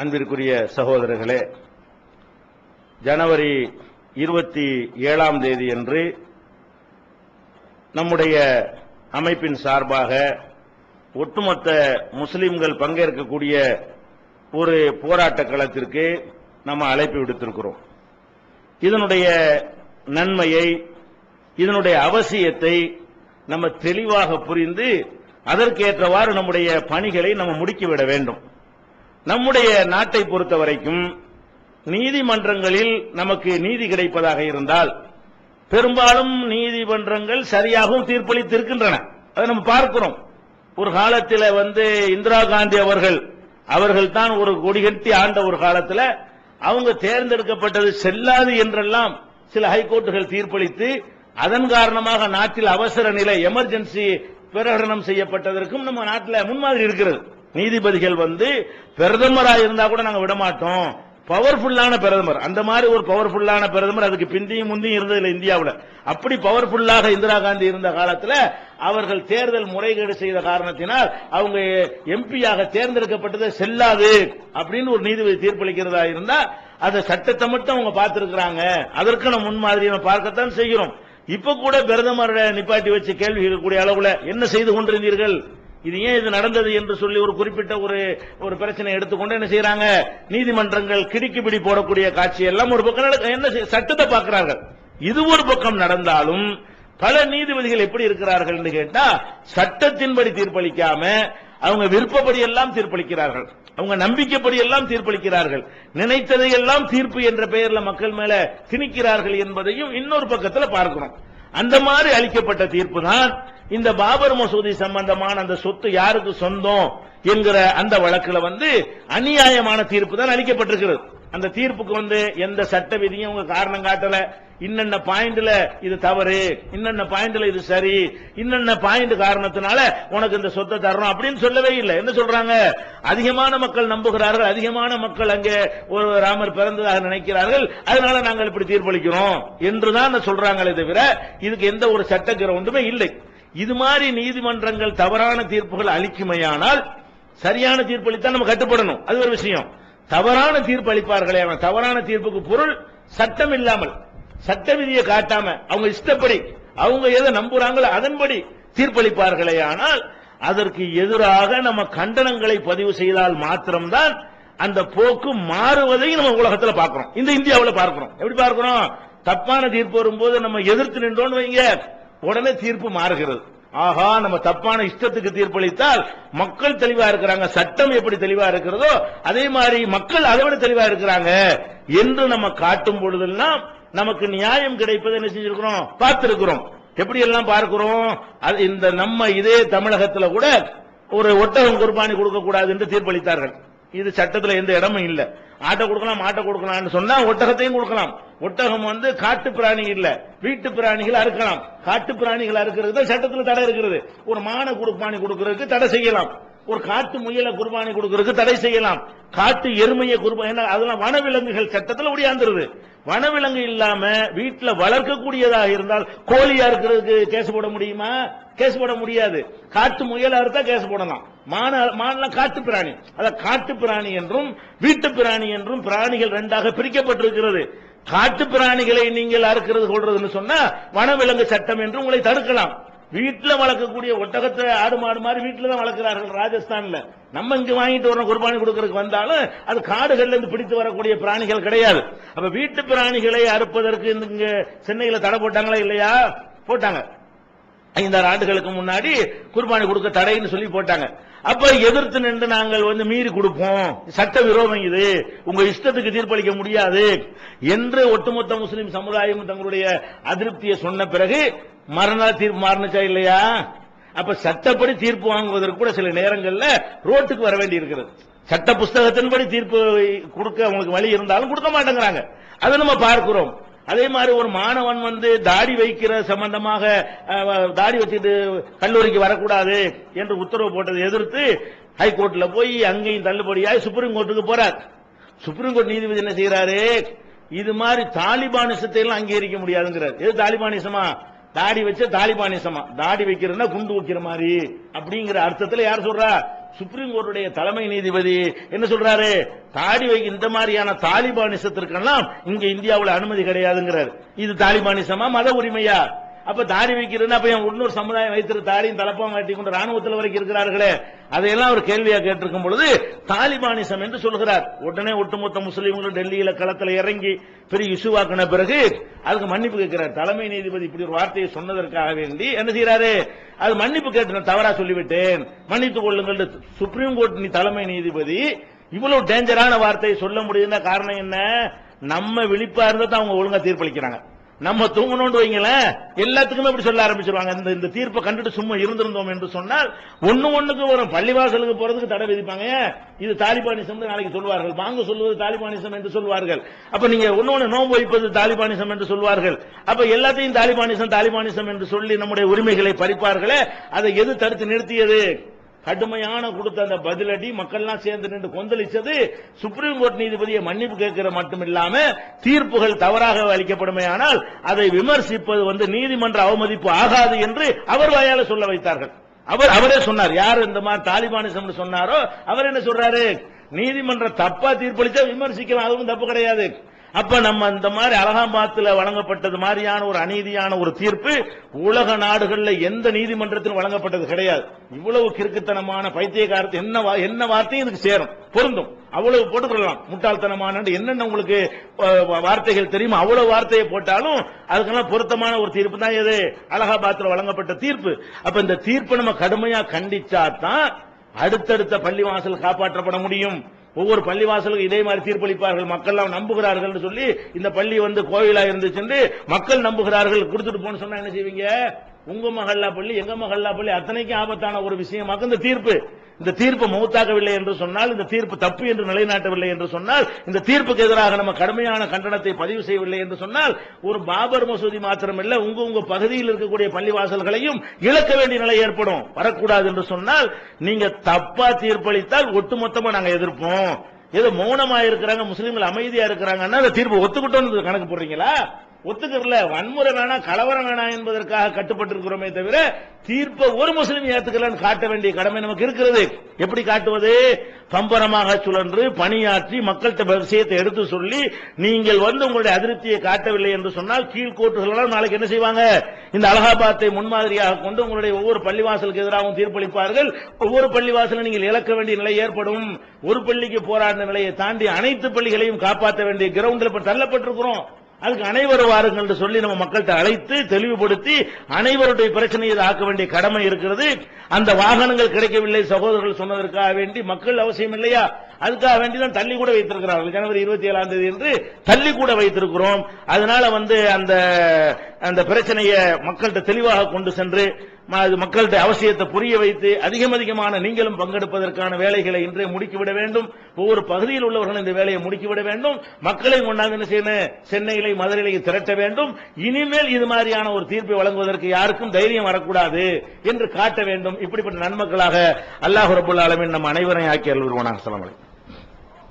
அன்பிற்குரிய சகோதரர்களே ஜனவரி இருபத்தி ஏழாம் தேதி அன்று நம்முடைய அமைப்பின் சார்பாக ஒட்டுமொத்த முஸ்லிம்கள் பங்கேற்கக்கூடிய ஒரு போராட்ட களத்திற்கு நம்ம அழைப்பு விடுத்திருக்கிறோம். இதனுடைய நன்மையை இதனுடைய அவசியத்தை நம்ம தெளிவாக புரிந்து அதற்கேற்றவாறு நம்முடைய பணிகளை நம்ம முடுக்கிவிட வேண்டும். நம்முடைய நாட்டை பொறுத்த வரைக்கும் நீதிமன்றங்களில் நமக்கு நீதி கிடைப்பதாக இருந்தால் பெரும்பாலும் நீதிமன்றங்கள் சரியாகவும் தீர்ப்பளித்திருக்கின்றன. அதை நம்ம பார்க்கிறோம். ஒரு காலத்தில் வந்து இந்திரா காந்தி அவர்கள் அவர்கள் தான் ஒரு கொடிகட்டி ஆண்ட ஒரு காலத்தில் அவங்க தேர்ந்தெடுக்கப்பட்டது செல்லாது என்றெல்லாம் சில ஹைகோர்ட்டுகள் தீர்ப்பளித்து அதன் காரணமாக நாட்டில் அவசர நிலை எமர்ஜென்சி பிரகடனம் செய்யப்பட்டதற்கும் நம்ம நாட்டில் முன்மாதிரி இருக்கிறது. நீதிபதிகள் வந்து பிரதமராக இருந்தா கூட நாங்க விட மாட்டோம் பவர்ஃபுல்லான பிரதமர். அந்த மாதிரி ஒரு பவர்ஃபுல்லான பிரதமர் அதுக்கு பிந்தியும் முந்தியும் இருந்ததில்லை இந்தியாவில். அப்படி பவர்ஃபுல்லாக இந்திரா காந்தி இருந்த காலத்தில் அவர்கள் தேர்தல் முறைகேடு செய்த காரணத்தினால் அவங்க எம்பியாக தேர்ந்தெடுக்கப்பட்டது செல்லாது அப்படின்னு ஒரு நீதிபதி தீர்ப்பளிக்கிறதா இருந்தா அதை சட்டத்தை மட்டும் அவங்க பார்த்திருக்கிறாங்க. அதற்கு நம்ம முன்மாதிரி நம்ம பார்க்கத்தான் செய்கிறோம். இப்ப கூட பிரதமரை நிப்பாட்டி வச்சு கேள்வி கேட்கக்கூடிய அளவுல என்ன செய்து கொண்டிருந்தீர்கள்? இது ஏன் இது நடந்தது என்று சொல்லி ஒரு குறிப்பிட்ட ஒரு ஒரு பிரச்சனை எடுத்துக்கொண்டு என்ன செய்யறாங்க நீதிமன்றங்கள் கிடுக்கிப்பிடி போடக்கூடிய காட்சி எல்லாம் ஒரு பக்கம் என்ன சட்டத்தை பார்க்கிறார்கள். இது ஒரு பக்கம் நடந்தாலும் பல நீதிபதிகள் எப்படி இருக்கிறார்கள் என்று கேட்டா சட்டத்தின்படி தீர்ப்பளிக்காம அவங்க விருப்பப்படி எல்லாம் தீர்ப்பளிக்கிறார்கள். அவங்க நம்பிக்கைப்படி எல்லாம் தீர்ப்பளிக்கிறார்கள். நினைத்ததை எல்லாம் தீர்ப்பு என்ற பெயர்ல மக்கள் மேல திணிக்கிறார்கள் என்பதையும் இன்னொரு பக்கத்துல பார்க்கிறோம். அந்த மாதிரி அளிக்கப்பட்ட தீர்ப்பு தான் இந்த பாபர் மசூதி சம்பந்தமான அந்த சொத்து யாருக்கு சொந்தம் என்கிற அந்த வழக்குல வந்து அநியாயமான தீர்ப்பு தான் அளிக்கப்பட்டிருக்கிறது. அந்த தீர்ப்புக்கு வந்து எந்த சட்ட விதியும் உங்க காரணம் காட்டல. இன்னென்ன பாயிண்ட்ல இது தவறு இன்னென்ன பாயிண்ட்ல இது சரி இன்னென்ன பாயிண்ட் காரணத்தினால உனக்கு இந்த சொத்தை தரணும் அப்படின்னு சொல்லவே இல்லை. என்ன சொல்றாங்க? அதிகமான மக்கள் நம்புகிறார்கள் அதிகமான மக்கள் அங்கே ஒரு ராமர் பிறந்ததாக நினைக்கிறார்கள் அதனால நாங்கள் இப்படி தீர்ப்பளிக்கிறோம் என்றுதான் சொல்றாங்களே தவிர இதுக்கு எந்த ஒரு சட்ட கிரவுண்டுமே இல்லை. இது மாதிரி நீதிமன்றங்கள் தவறான தீர்ப்புகள் அளிக்குமையானால் சரியான தீர்ப்பளித்தா நம்ம கட்டுப்படணும். அது ஒரு விஷயம். தவறான தீர்ப்பு அளிப்பார்களே அவன். தவறான தீர்ப்புக்கு பொருள் சட்டம் இல்லாமல் சட்ட விதியை காட்டாம அவங்க இஷ்டப்படி அவங்க எதை நம்புறாங்களோ அதன்படி தீர்ப்பளிப்பார்களே ஆனால் அதற்கு எதிராக நம்ம கண்டனங்களை பதிவு செய்தால் மாத்திரம்தான் அந்த போக்கு மாறுவதை நம்ம உலகத்தில் பார்க்கிறோம். இந்த இந்தியாவில் பார்க்கிறோம். எப்படி பார்க்கிறோம்? தப்பான தீர்ப்பு வரும்போது நம்ம எதிர்த்து நின்றோம்னு வைங்க. உடனே தீர்ப்பு மாறுகிறது. ஆஹா நம்ம தப்பான இஷ்டத்துக்கு தீர்ப்பளித்தால் மக்கள் தெளிவா இருக்கிறாங்க சட்டம் எப்படி தெளிவா இருக்கிறதோ அதே மாதிரி மக்கள் அதை விட தெளிவா இருக்கிறாங்க என்று நம்ம காட்டும் பொழுதெல்லாம் நமக்கு நியாயம் கிடைப்பதை என்ன செஞ்சிருக்கிறோம்? பார்த்திருக்கிறோம். எப்படி எல்லாம் பார்க்கிறோம்? அது இந்த நம்ம இதே தமிழகத்தில் கூட ஒரு ஒட்டகம் குர்பானி கொடுக்க கூடாது என்று தீர்ப்பளித்தார்கள். இது சட்டத்தில் எந்த இடமும் இல்லை. ஆட்டை கொடுக்கலாம் மாட்டை கொடுக்கலாம்னு சொன்னா ஒட்டகத்தையும் கொடுக்கலாம். ஒட்டகம் வந்து காட்டு பிராணி இல்ல. வீட்டு பிராணிகள் அறுக்கலாம். காட்டு பிராணிகள் அறுக்கிறது தான் தடை இருக்கிறது. ஒரு மான குர்பானி கொடுக்கறதுக்கு தடை செய்யலாம். ஒரு காட்டு முயலை குர்பானி கொடுக்கறதுக்கு தடை செய்யலாம். காட்டு எருமையை குர்பானி அதெல்லாம் வனவிலங்குகள் சட்டத்தில் ஒடியாந்துருது. வனவிலங்கு இல்லாம வீட்டில் வளர்க்கக்கூடியதாக இருந்தால் கோழியா இருக்கிறதுக்கு கேஸ் போட முடியுமா? கேஸ் போட முடியாது. காட்டு முயலா இருந்தா கேஸ் போடலாம். மான மானலாம் காட்டு பிராணி. அத காட்டு பிராணி என்றும் வீட்டு பிராணி என்றும் பிராணிகள் ரெண்டாக பிரிக்கப்பட்டிருக்கிறது. காட்டு பிராணிகளை நீங்கள் அறுக்கிறது கொள்றதுன்னு சொன்னா வனவிலங்கு சட்டம் என்று உங்களை தடுக்கலாம். வீட்டில் வளர்க்கக்கூடிய ஒட்டகத்தை ஆடு மாடு மாதிரி வீட்டில் தான் வளர்க்கிறார்கள் ராஜஸ்தான்ல. நம்ம இங்க வாங்கிட்டு வரணும் குர்பானி கொடுக்கறதுக்கு வந்தாலும் அது காடுகள்ல இருந்து பிடித்து வரக்கூடிய பிராணிகள் கிடையாது. அப்ப வீட்டு பிராணிகளை அறுப்பதற்கு இங்க சென்னையில தடை போட்டாங்களா இல்லையா? போட்டாங்க. ஐந்தாறு ஆண்டுகளுக்கு முன்னாடி குர்பானி கொடுக்க தடைன்னு சொல்லி போட்டாங்க. அப்ப எதிர்த்து நின்று நாங்கள் வந்து மீறி கொடுப்போம். சட்ட விரோதம் இது. உங்க இஷ்டத்துக்கு தீர்ப்பளிக்க முடியாது. என்று ஒட்டுமொத்த முஸ்லிம் சமுதாயம் தங்களுடைய அதிருப்தியை சொன்ன பிறகு மறுநாள் தீர்ப்பு மாறினுச்சா இல்லையா? அப்ப சட்டப்படி தீர்ப்பு வாங்குவதற்கு கூட சில நேரங்கள்ல ரோட்டுக்கு வர வேண்டி இருக்கிறது சட்ட புஸ்தகத்தின்படி தீர்ப்பு கொடுக்க அவங்களுக்கு வழி இருந்தாலும் கொடுக்க மாட்டேங்கிறாங்க. அதை நம்ம பார்க்கிறோம். அதே மாதிரி ஒரு மாணவன் வந்து தாடி வைக்கிற சம்பந்தமாக தாடி வச்சுட்டு கல்லூரிக்கு வரக்கூடாது என்று உத்தரவு போட்டதை எதிர்த்து ஹைகோர்ட்ல போய் அங்கேயும் தள்ளுபடியாய் சுப்ரீம் கோர்ட்டுக்கு போறார். சுப்ரீம் கோர்ட் நீதிபதி என்ன செய்யறாரு இது மாதிரி தாலிபானிசத்தை எல்லாம் அங்கீகரிக்க முடியாதுங்கிறார். எது தாலிபானிசமா தாடி வச்ச தாலிபானிசமா தாடி வைக்கிறதுனா குண்டு வைக்கிற மாதிரி. அப்படிங்கிற அர்த்தத்துல யார் சொல்றா? சுப்ரீம் கோர்ட்டுடைய தலைமை நீதிபதி என்ன சொல்றாரு? தாடி வைக்க இந்த மாதிரியான தாலிபானிசத்திற்கெல்லாம் இங்க இந்தியாவில் அனுமதி கிடையாதுங்கிறார். இது தாலிபானிசமா மத உரிமையா? அப்ப தாடி வைக்கிறதுன்னா அப்ப என் இன்னொரு சமுதாயம் வைத்திரு தாடியும் தலப்பாம் கட்டி கொண்டு ராணுவத்தில் வரைக்கும் இருக்கிறார்களே. அதையெல்லாம் ஒரு கேள்வியா கேட்டிருக்கும் பொழுது தாலிபானிசம் என்று சொல்கிறார். உடனே ஒட்டுமொத்த முஸ்லீம்களும் டெல்லியில களத்தில் இறங்கி பெரிய இசுவாக்கின பிறகு அதுக்கு மன்னிப்பு கேட்கிறார். தலைமை நீதிபதி இப்படி ஒரு வார்த்தையை சொன்னதற்காக வேண்டி என்ன செய்யறாரு அது மன்னிப்பு கேட்டு நான் தவறா சொல்லிவிட்டேன். மன்னித்துக் கொள்ளுங்கள். சுப்ரீம் கோர்ட் நீ தலைமை நீதிபதி இவ்வளவு டேஞ்சரான வார்த்தையை சொல்ல முடியுதுன்னா காரணம் என்ன? நம்ம விழிப்பா இருந்தா தான் அவங்க ஒழுங்கா தீர்ப்பளிக்கிறாங்க. நம்ம தூங்கணும்னு வைங்களேன் எல்லாத்துக்குமே அப்படி சொல்ல ஆரம்பிச்சிருவாங்க. இந்த இந்த தீர்ப்பை கண்டுட்டு சும்மா இருந்திருந்தோம் என்று சொன்னால் ஒண்ணு ஒண்ணுக்கு வரும். பள்ளிவாசலுக்கு போறதுக்கு தடை விதிப்பாங்க. இது தாலிபானிசம் நாளைக்கு சொல்வார்கள். வாங்க சொல்வது தாலிபானிசம் என்று சொல்வார்கள். அப்ப நீங்க ஒண்ணு ஒண்ணு நோன்பு வைப்பது தாலிபானிசம் என்று சொல்வார்கள். அப்ப எல்லாத்தையும் தாலிபானிசம் தாலிபானிசம் என்று சொல்லி நம்முடைய உரிமைகளை பறிப்பார்களே. அதை எது தடுத்து நிறுத்தியது? கடுமையான கொடுத்த அந்த பதிலடி மக்கள்லாம் சேர்ந்து நின்று கொந்தளிச்சது சுப்ரீம் கோர்ட் நீதிபதியை மன்னிப்பு கேட்கிற மட்டும் இல்லாம தீர்ப்புகள் தவறாக அளிக்கப்படுமே ஆனால் அதை விமர்சிப்பது வந்து நீதிமன்ற அவமதிப்பு ஆகாது என்று அவர் வாயால சொல்ல வைத்தார்கள். அவர் அவரே சொன்னார். யார் இந்த மாதிரி தாலிபானிசம் சொன்னாரோ அவர் என்ன சொல்றாரு? நீதிமன்ற தப்பா தீர்ப்பளிச்சா விமர்சிக்கலாம் அதுவும் தப்பு கிடையாது. அப்ப நம்ம இந்த மாதிரி அலகாபாத்தில் வழங்கப்பட்டது மாதிரியான ஒரு அநீதியான ஒரு தீர்ப்பு உலக நாடுகள்ல எந்த நீதிமன்றத்திலும் வழங்கப்பட்டது கிடையாது. இவ்வளவு கிறுக்குத்தனமான பைத்தியக்காரத்து என்ன வா- என்ன வார்த்தையும் இதுக்கு சேரும். பொருந்தும். அவ்வளவு போட்டுக்கொள்ளலாம் முட்டாள்தனமான என்னென்ன உங்களுக்கு வார்த்தைகள் தெரியுமோ அவ்வளவு வார்த்தையை போட்டாலும் அதுக்கெல்லாம் பொருத்தமான ஒரு தீர்ப்பு தான் எது அலகாபாத்தில் வழங்கப்பட்ட தீர்ப்பு. அப்ப இந்த தீர்ப்பை நம்ம கடுமையா கண்டிச்சா தான் அடுத்தடுத்த பள்ளிவாசல் காப்பாற்றப்பட முடியும். ஒவ்வொரு பள்ளிவாசலுக்கும் இதே மாதிரி தீர்ப்பளிப்பார்கள். மக்கள் எல்லாம் நம்புகிறார்கள் சொல்லி இந்த பள்ளி வந்து கோயிலா இருந்துச்சு மக்கள் நம்புகிறார்கள். கொடுத்துட்டு போன்னு சொன்னா என்ன செய்வீங்க? உங்க மகல்லா பள்ளி எங்க மகல்லா பள்ளி அத்தனைக்கும் ஆபத்தான ஒரு விஷயமாக இந்த தீர்ப்பு. இந்த தீர்ப்பு மௌத்தாக்கவில்லை என்று சொன்னால் இந்த தீர்ப்பு தப்பு என்று நிலைநாட்டவில்லை என்று சொன்னால் இந்த தீர்ப்புக்கு எதிராக நம்ம கடுமையான கண்டனத்தை பதிவு செய்யவில்லை என்று சொன்னால் ஒரு பாபர் மசூதி மாத்திரமல்ல உங்க உங்க பகுதியில் இருக்கக்கூடிய பள்ளிவாசல்களையும் இழக்க வேண்டிய நிலை ஏற்படும். வரக்கூடாது என்று சொன்னால் நீங்க தப்பா தீர்ப்பளித்தால் ஒட்டுமொத்தமா நாங்க எதிர்ப்போம். ஏதோ மௌனமா இருக்கிறாங்க முஸ்லீம்கள் அமைதியா இருக்கிறாங்கன்னா அந்த தீர்ப்பு ஒத்துக்கிட்டோம்னு கணக்கு போடுறீங்களா? ஒத்துக்கிறல வன்முறை வேணாம் கலவரம் வேணாம் என்பதற்காக கட்டுப்பட்டிருக்கிறோமே தவிர தீர்ப்பை ஒரு முஸ்லீம் ஏத்துக்கலன்னு காட்ட வேண்டிய கடமை நமக்கு இருக்கிறது. எப்படி காட்டுவது? பம்பரமாக சுழன்று பணியாற்றி மக்கள்கிட்ட விஷயத்தை எடுத்து சொல்லி நீங்கள் வந்து உங்களுடைய அதிருப்தியை காட்டவில்லை என்று சொன்னால் கீழ்கோட்டுகள் நாளைக்கு என்ன செய்வாங்க? இந்த அலகாபாத்தை முன்மாதிரியாக கொண்டு உங்களுடைய ஒவ்வொரு பள்ளிவாசலுக்கு எதிராகவும் தீர்ப்பளிப்பார்கள். ஒவ்வொரு பள்ளிவாசலும் நீங்கள் இழக்க வேண்டிய நிலை ஏற்படும். ஒரு பள்ளிக்கு போராடின நிலையை தாண்டி அனைத்து பள்ளிகளையும் காப்பாற்ற வேண்டிய கிரவுண்டில் தள்ளப்பட்டிருக்கிறோம். அதுக்கு அனைவரும் வாருங்கள் என்று சொல்லி நம்ம மக்கள்கிட்ட அழைத்து தெளிவுபடுத்தி அனைவருடைய பிரச்சனையை ஆக்க வேண்டிய கடமை இருக்கிறது. அந்த வாகனங்கள் கிடைக்கவில்லை சகோதரர்கள் சொன்னதற்காக வேண்டி மக்கள் அவசியம் இல்லையா? அதுக்காக வேண்டி தான் தள்ளி கூட வைத்திருக்கிறார்கள். ஜனவரி இருபத்தி ஏழாம் தேதி என்று தள்ளி கூட வைத்திருக்கிறோம். அதனால வந்து அந்த அந்த பிரச்சனையை மக்கள்கிட்ட தெளிவாக கொண்டு சென்று மக்கள்கிட்ட அவசியத்தை புரிய வைத்து அதிகம் அதிகமான நீங்களும் பங்கெடுப்பதற்கான வேலைகளை இன்றே முடுக்கிவிட வேண்டும். ஒவ்வொரு பகுதியில் உள்ளவர்கள் இந்த வேலையை முடுக்கிவிட வேண்டும். மக்களை கொண்டாந்து என்ன செய்யணும் சென்னையிலே மதுரையிலே திரட்ட வேண்டும். இனிமேல் இது மாதிரியான ஒரு தீர்ப்பை வழங்குவதற்கு யாருக்கும் தைரியம் வரக்கூடாது என்று காட்ட வேண்டும். இப்படிப்பட்ட நன்மக்களாக அல்லாஹ் ரபுல் ஆலமீன் நம் அனைவரையும் ஆக்கி அருள்வானாக சொல்லலாம்